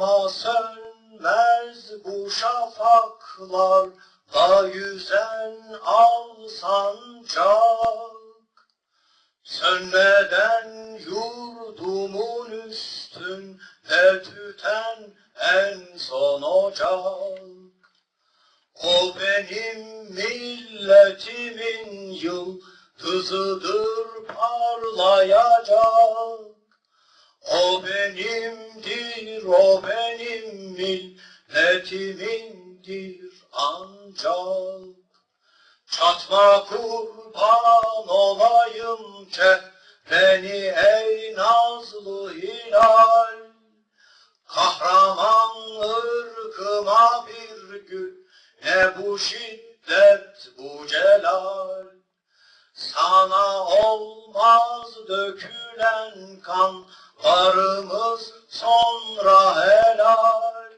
Yakma sönmez bu şafaklar Da yüzen al sancak. Sönmeden yurdumun üstünde tüten en son ocak. O benim milletimin yıldızıdır parlayacak O benimdir, o benim milletimindir ancak. Çatma kurban olayım beni ey nazlı hilal. Kahraman ırkıma bir gün ne bu şiddet bu celal. Sana olmaz dökülen kanlarımız sonra helal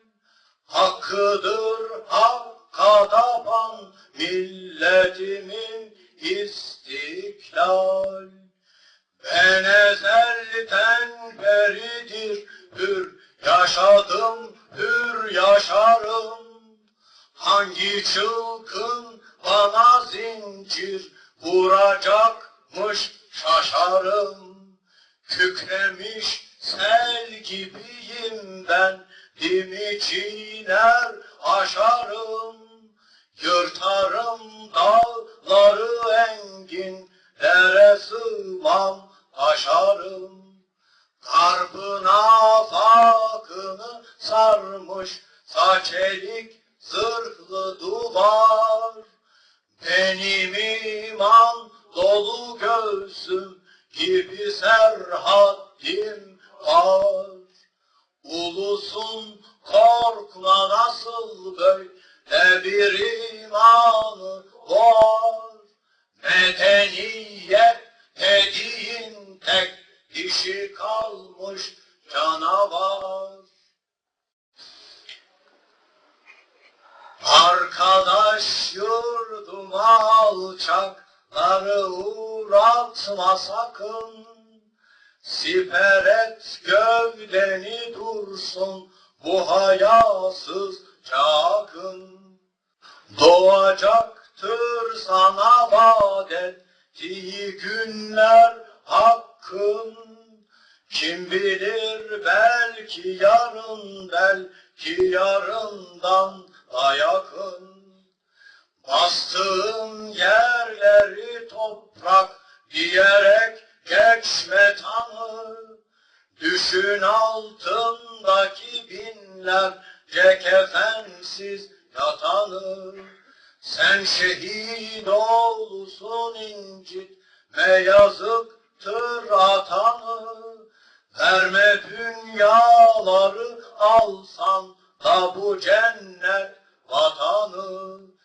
Hakkıdır hakka tapan milletimin istiklal. Ben ezelden beridir hür yaşadım, hür yaşarım. Hangi çılgın bana zincir vuracakmış şaşarım. Kükremiş sel gibiyim ben, dimi çiğner aşarım. Yırtarım dağları enginlere sığmam aşarım. Garbın afakını sarmış saçelik zırhlı duvar. Gibi serhaddim var. Ulusun korkma nasıl böyle bir imanı var. Medeniyet dediğin tek dişi kalmış canavar. Arkadaş yurduma alçakları uğratma sakın. Siper et gövdeni dursun bu hayasız çakın. Doğacaktır sana vaat ettiği günler hakkın. Kim bilir belki yarın belki yarından da yakın. Bastığın yerleri toprak diyerek geçme tanı. Düşün altındaki binlerce kefensiz yatanı. Sen şehit olsun incitme yazıktır atanı. Verme dünyaları alsan da bu cennet vatanı.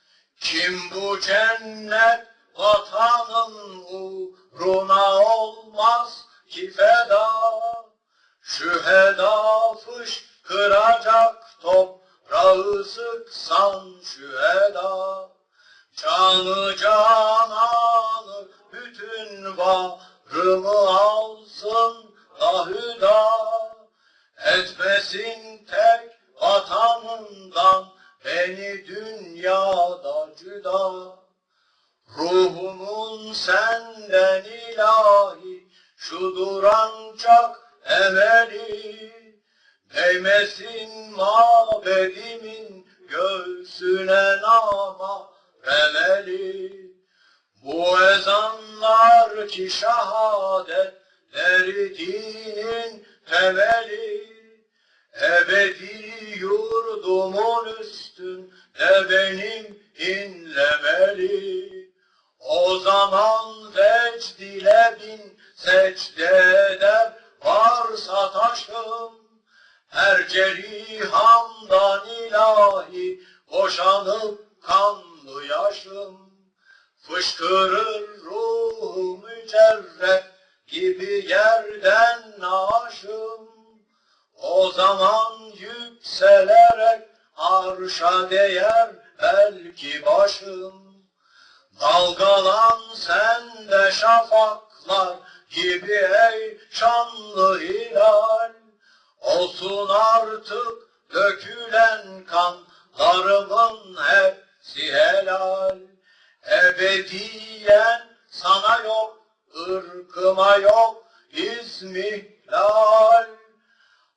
Kim bu cennet vatanın uğruna olmaz ki feda. Şüheda fışkıracak toprağı sıksan şüheda. Canı cananı bütün varımı alsın da hüda. Etmesin tek vatanından beni dünyada cüda. Ruhumun senden ilahi şudur ancak emeli. Değmesin mabedimin göğsüne nama remeli. Bu ezanlar ki şehadetleri dinin temeli. Ebedi yurdumun üstünde benim inlemeli. O zaman vecd ile bin secde eder varsa taşım. Her cerihamdan ilahi boşanıp kanlı yaşım. Fışkırır ruhu mücerret gibi yerden naşım. O zaman yükselerek arşa değer belki başım. Dalgalan sen de şafaklar gibi ey şanlı hilal. Olsun artık dökülen kanlarımın hepsi helal. Ebediyen sana yok, ırkıma yok izmihlal.